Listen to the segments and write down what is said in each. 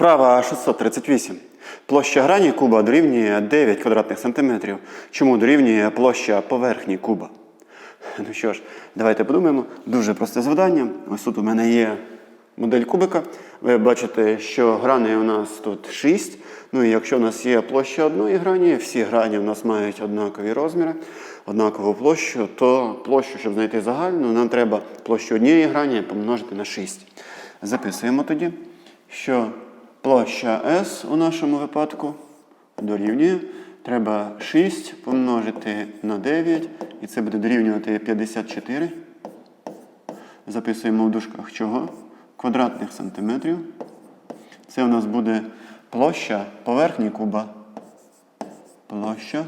Вправа 638. Площа грані куба дорівнює 9 квадратних сантиметрів. Чому дорівнює площа поверхні куба? Ну що ж, давайте подумаємо. Дуже просте завдання. Ось тут у мене є модель кубика. Ви бачите, що граней у нас тут 6. Ну і якщо у нас є площа одної грані, всі грані у нас мають однакові розміри, однакову площу, то площу, щоб знайти загальну, нам треба площу однієї грані помножити на 6. Записуємо тоді, що площа S у нашому випадку дорівнює. Треба 6 помножити на 9, і це буде дорівнювати 54. Записуємо в дужках чого? Квадратних сантиметрів. Це у нас буде площа поверхні куба. Площа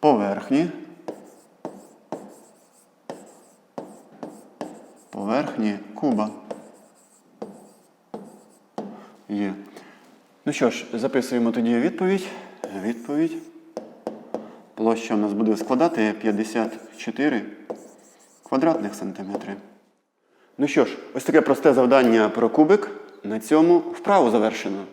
поверхні. Поверхні куба. Є. Ну що ж, записуємо тоді відповідь. Відповідь. Площа у нас буде складати 54 квадратних сантиметри. Ну що ж, ось таке просте завдання про кубик. На цьому вправу завершено.